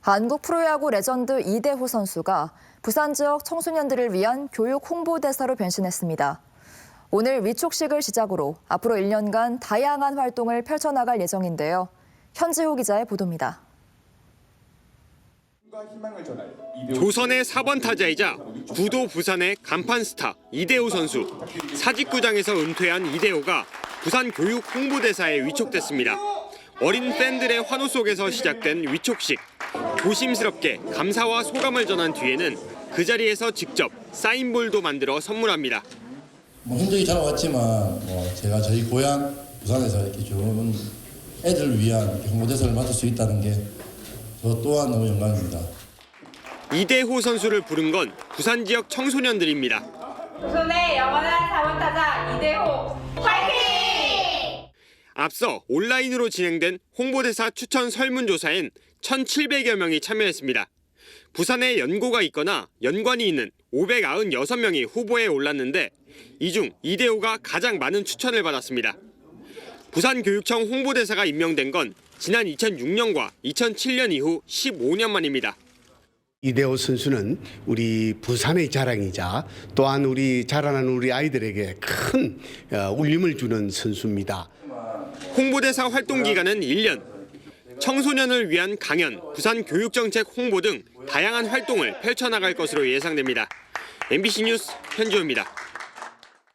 한국 프로야구 레전드 이대호 선수가 부산 지역 청소년들을 위한 교육 홍보대사로 변신했습니다. 오늘 위촉식을 시작으로 앞으로 1년간 다양한 활동을 펼쳐나갈 예정인데요. 현지호 기자의 보도입니다. 조선의 4번 타자이자 구도 부산의 간판 스타 이대호 선수. 사직구장에서 은퇴한 이대호가 부산 교육 홍보대사에 위촉됐습니다. 어린 팬들의 환호 속에서 시작된 위촉식. 조심스럽게 감사와 소감을 전한 뒤에는 그 자리에서 직접 사인볼도 만들어 선물합니다. 뭐 힘들게 자라왔지만 뭐 제가 저희 고향 부산에서 이렇게 좋은 애들을 위한 홍보대사를 맡을 수 있다는 게 저 또한 너무 영광입니다. 이대호 선수를 부른 건 부산 지역 청소년들입니다. 조선의 영원한 앞서 온라인으로 진행된 홍보대사 추천 설문조사엔 1,700여 명이 참여했습니다. 부산에 연고가 있거나 연관이 있는 596명이 후보에 올랐는데 이 중 이대호가 가장 많은 추천을 받았습니다. 부산교육청 홍보대사가 임명된 건 지난 2006년과 2007년 이후 15년 만입니다. 이대호 선수는 우리 부산의 자랑이자 또한 우리 자라나는 우리 아이들에게 큰 어, 울림을 주는 선수입니다. 홍보대사 활동 기간은 1년. 청소년을 위한 강연, 부산 교육정책 홍보 등 다양한 활동을 펼쳐나갈 것으로 예상됩니다. MBC 뉴스 현주호입니다.